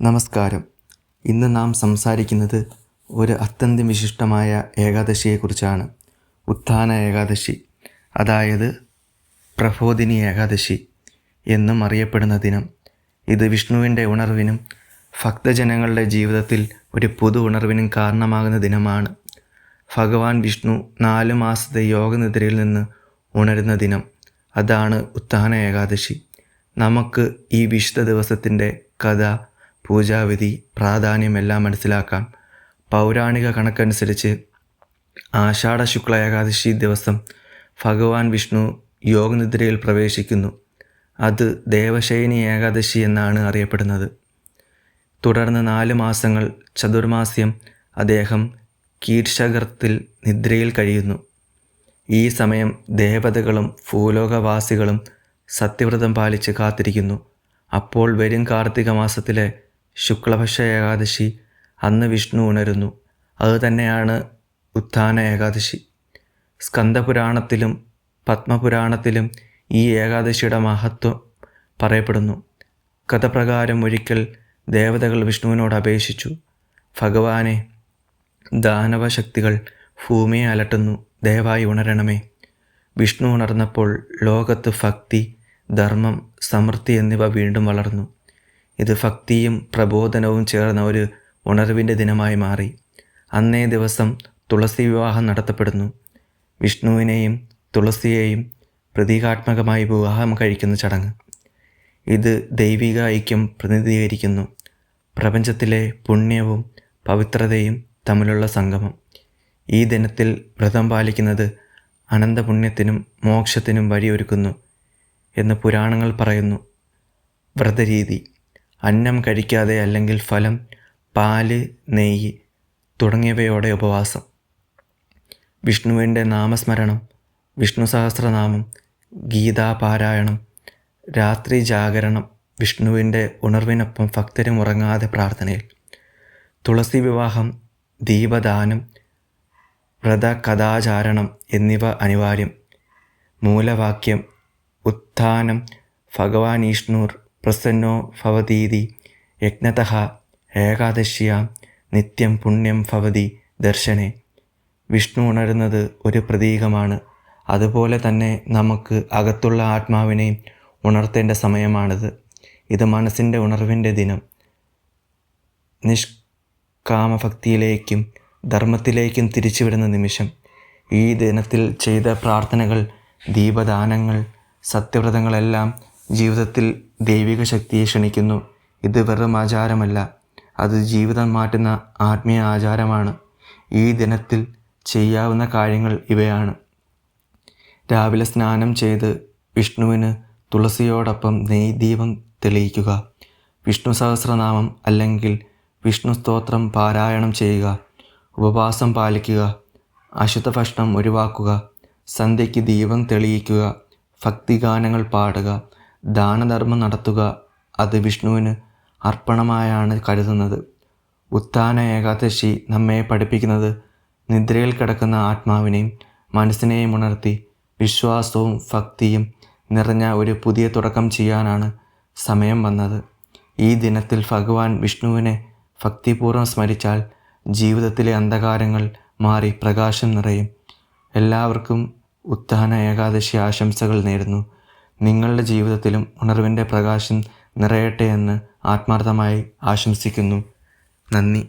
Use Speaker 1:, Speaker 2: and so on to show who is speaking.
Speaker 1: നമസ്കാരം. ഇന്ന് നാം സംസാരിക്കുന്നത് ഒരു അത്യന്തം വിശിഷ്ടമായ ഏകാദശിയെക്കുറിച്ചാണ്. ഉത്ഥാന ഏകാദശി അതായത് പ്രബോധിനി ഏകാദശി എന്നും അറിയപ്പെടുന്ന ദിനം. ഇത് വിഷ്ണുവിന്റെ ഉണർവിനും ഭക്തജനങ്ങളുടെ ജീവിതത്തിൽ ഒരു പുതു ഉണർവിനും കാരണമാകുന്ന ദിനമാണ്. ഭഗവാൻ വിഷ്ണു നാല് മാസത്തെ യോഗനിദ്രയിൽ നിന്ന് ഉണരുന്ന ദിനം. അതാണ് ഉത്ഥാന ഏകാദശി. നമുക്ക് ഈ വിശുദ്ധ ദിവസത്തിന്റെ കഥ പൂജാവിധി പ്രാധാന്യമെല്ലാം മനസ്സിലാക്കാം പൗരാണിക കണക്കനുസരിച്ച് ആഷാഢ ശുക്ല ഏകാദശി ദിവസം ഭഗവാൻ വിഷ്ണു യോഗനിദ്രയിൽ പ്രവേശിക്കുന്നു. അത് ദേവശയനി ഏകാദശി എന്നാണ് അറിയപ്പെടുന്നത്. തുടർന്ന് നാല് മാസങ്ങൾ ചതുർമാസ്യം അദ്ദേഹം കീർഷകർത്തിൽ നിദ്രയിൽ കഴിയുന്നു. ഈ സമയം ദേവതകളും ഭൂലോകവാസികളും സത്യവ്രതം പാലിച്ച് കാത്തിരിക്കുന്നു. അപ്പോൾ വരും കാർത്തിക മാസത്തിലെ ശുക്ലപക്ഷ ഏകാദശി അന്ന് വിഷ്ണു ഉണരുന്നു. അതുതന്നെയാണ് ഉത്ഥാന ഏകാദശി. സ്കന്ദപുരാണത്തിലും പത്മപുരാണത്തിലും ഈ ഏകാദശിയുടെ മഹത്വം പറയപ്പെടുന്നു. കഥപ്രകാരം ഒരിക്കൽ ദേവതകൾ വിഷ്ണുവിനോട് അപേക്ഷിച്ചു. ഭഗവാനെ ദാനവശക്തികൾ ഭൂമിയെ അലട്ടുന്നു. ദയവായി ഉണരണമേ. വിഷ്ണു ഉണർന്നപ്പോൾ ലോകത്ത് ഭക്തി ധർമ്മം സമൃദ്ധി എന്നിവ വീണ്ടും വളർന്നു. ഇത് ഭക്തിയും പ്രബോധനവും ചേർന്ന ഒരു ഉണർവിന്റെ ദിനമായി മാറി. അന്നേ ദിവസം തുളസി വിവാഹം നടത്തപ്പെടുന്നു. വിഷ്ണുവിനെയും തുളസിയെയും പ്രതീകാത്മകമായി വിവാഹം കഴിക്കുന്ന ചടങ്ങ്. ഇത് ദൈവിക ഐക്യം പ്രതിനിധീകരിക്കുന്നു. പ്രപഞ്ചത്തിലെ പുണ്യവും പവിത്രതയും തമ്മിലുള്ള സംഗമം. ഈ ദിനത്തിൽ വ്രതം പാലിക്കുന്നത് അനന്തപുണ്യത്തിനും മോക്ഷത്തിനും വഴിയൊരുക്കുന്നു എന്ന് പുരാണങ്ങൾ പറയുന്നു. വ്രതരീതി. അന്നം കഴിക്കാതെ അല്ലെങ്കിൽ ഫലം പാൽ നെയ്യ് തുടങ്ങിയവയോടെ ഉപവാസം. വിഷ്ണുവിന്റെ നാമസ്മരണം വിഷ്ണു സഹസ്രനാമം ഗീതാപാരായണം രാത്രി ജാഗരണം വിഷ്ണുവിന്റെ ഉണർവിനൊപ്പം ഭക്തരും ഉറങ്ങാതെ പ്രാർത്ഥനയിൽ. തുളസി വിവാഹം ദീപദാനം വ്രതകഥാചാരണം എന്നിവ അനിവാര്യം. മൂലവാക്യം ഉത്ഥാനം ഭഗവാൻ ഈഷ്ണൂർ പ്രസന്നോ ഭവതീതി യജ്ഞത ഏകാദശിയ നിത്യം പുണ്യം ഭവതി ദർശനെ. വിഷ്ണു ഉണരുന്നത് ഒരു പ്രതീകമാണ്. അതുപോലെ തന്നെ നമുക്ക് അകത്തുള്ള ആത്മാവിനെ ഉണർത്തേണ്ട സമയമാണിത്. ഇത് മനസ്സിന്റെ ഉണർവിന്റെ ദിനം. നിഷ്കാമഭക്തിയിലേക്കും ധർമ്മത്തിലേക്കും തിരിച്ചുവിടുന്ന നിമിഷം. ഈ ദിനത്തിൽ ചെയ്ത പ്രാർത്ഥനകൾ ദീപദാനങ്ങൾ സത്യവ്രതങ്ങളെല്ലാം ജീവിതത്തിൽ ദൈവിക ശക്തിയെ ക്ഷണിക്കുന്നു. ഇത് വെറും ആചാരമല്ല. അത് ജീവിതം മാറ്റുന്ന ആത്മീയ ആചാരമാണ്. ഈ ദിനത്തിൽ ചെയ്യാവുന്ന കാര്യങ്ങൾ ഇവയാണ്. രാവിലെ സ്നാനം ചെയ്ത് വിഷ്ണുവിന് തുളസിയോടൊപ്പം നെയ് ദീപം തെളിയിക്കുക. വിഷ്ണു സഹസ്രനാമം അല്ലെങ്കിൽ വിഷ്ണു സ്തോത്രം പാരായണം ചെയ്യുക. ഉപവാസം പാലിക്കുക. അശുദ്ധ ഭക്ഷണം ഒഴിവാക്കുക. സന്ധ്യയ്ക്ക് ദീപം തെളിയിക്കുക. ഭക്തിഗാനങ്ങൾ പാടുക. ദാനധർമ്മം നടത്തുക അത് വിഷ്ണുവിന് അർപ്പണമായാണ് കരുതുന്നത്. ഉത്താന ഏകാദശി നമ്മെ പഠിപ്പിക്കുന്നത് നിദ്രയിൽ കിടക്കുന്ന ആത്മാവിനെയും മനസ്സിനെയും ഉണർത്തി വിശ്വാസവും ഭക്തിയും നിറഞ്ഞ ഒരു പുതിയ തുടക്കം ചെയ്യാനാണ് സമയം വന്നത്. ഈ ദിനത്തിൽ ഭഗവാൻ വിഷ്ണുവിനെ ഭക്തിപൂർവം സ്മരിച്ചാൽ ജീവിതത്തിലെ അന്ധകാരങ്ങൾ മാറി പ്രകാശം നിറയും. എല്ലാവർക്കും ഉത്ഥാന ഏകാദശി ആശംസകൾ നേരുന്നു. നിങ്ങളുടെ ജീവിതത്തിലും ഉണർവിന്റെ പ്രകാശം നിറയട്ടെ എന്ന് ആത്മാർത്ഥമായി ആശംസിക്കുന്നു. നന്ദി.